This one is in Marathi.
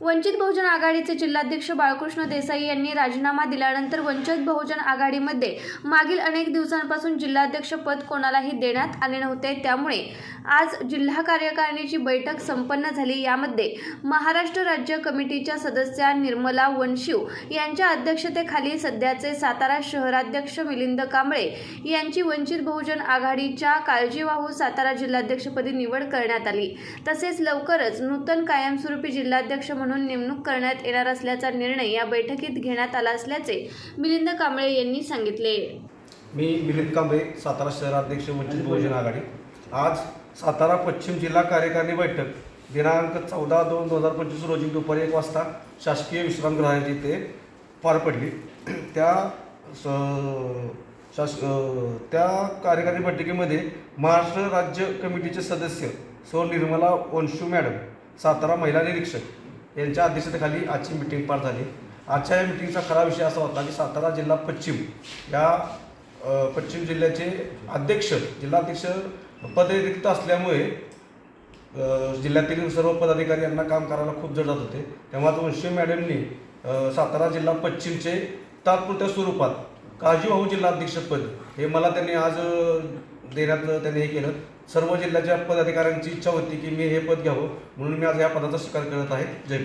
वंचित बहुजन आघाडीचे जिल्हाध्यक्ष बाळकृष्ण देसाई यांनी राजीनामा दिल्यानंतर वंचित बहुजन आघाडीमध्ये मागील अनेक दिवसांपासून जिल्हाध्यक्ष पद कोणालाही देण्यात आले नव्हते. त्यामुळे आज जिल्हा कार्यकारिणीची बैठक संपन्न झाली. यामध्ये महाराष्ट्र राज्य कमिटीच्या सदस्या निर्मला वनशिव यांच्या अध्यक्षतेखाली सध्याचे सातारा शहराध्यक्ष मिलिंद कांबळे यांची वंचित बहुजन आघाडीच्या काळजीवाहू सातारा जिल्हाध्यक्षपदी निवड करण्यात आली. तसेच लवकरच नूतन कायमस्वरूपी जिल्हाध्यक्ष म्हणून म्हणून नेमणूक करण्यात येणार असल्याचा निर्णय या बैठकीत घेण्यात आला असल्याचे मिलिंद कांबळे यांनी सांगितले. मी मिलिंद कांबळे सातारा शहराध्यक्ष वंचित बहुजन आघाडी. आज सातारा पश्चिम जिल्हा कार्यकारिणी बैठक दिनांक चौदा दोन दोन हजार पंचवीस रोजी दुपारी एक वाजता शासकीय विश्रामगृहाची इथे पार पडली. त्या स- शास त्या कार्यकारिणी बैठकीमध्ये महाराष्ट्र राज्य कमिटीचे सदस्य सौ निर्मला वंशू मॅडम सातारा महिला निरीक्षक यांच्या अध्यक्षतेखाली आजची मिटिंग पार झाली. आजच्या या मिटिंगचा खरा विषय असा होता की सातारा जिल्हा पश्चिम या पश्चिम जिल्ह्याचे अध्यक्ष जिल्हाध्यक्ष पदरिक्त असल्यामुळे जिल्ह्यातील सर्व पदाधिकारी यांना काम करायला खूप जड जात होते. तेव्हा वंशी मॅडमनी सातारा जिल्हा पश्चिमचे तात्पुरत्या स्वरूपात काजीभाऊ जिल्हाध्यक्षपद हे मला त्यांनी आज देण्यात त्यांनी हे केलं. सर्व जिल्ह्याच्या पदाधिकाऱ्यांची इच्छा होती की मी हे पद घ्यावं. म्हणून मी आज या पदाचा स्वीकार करत आहे. जय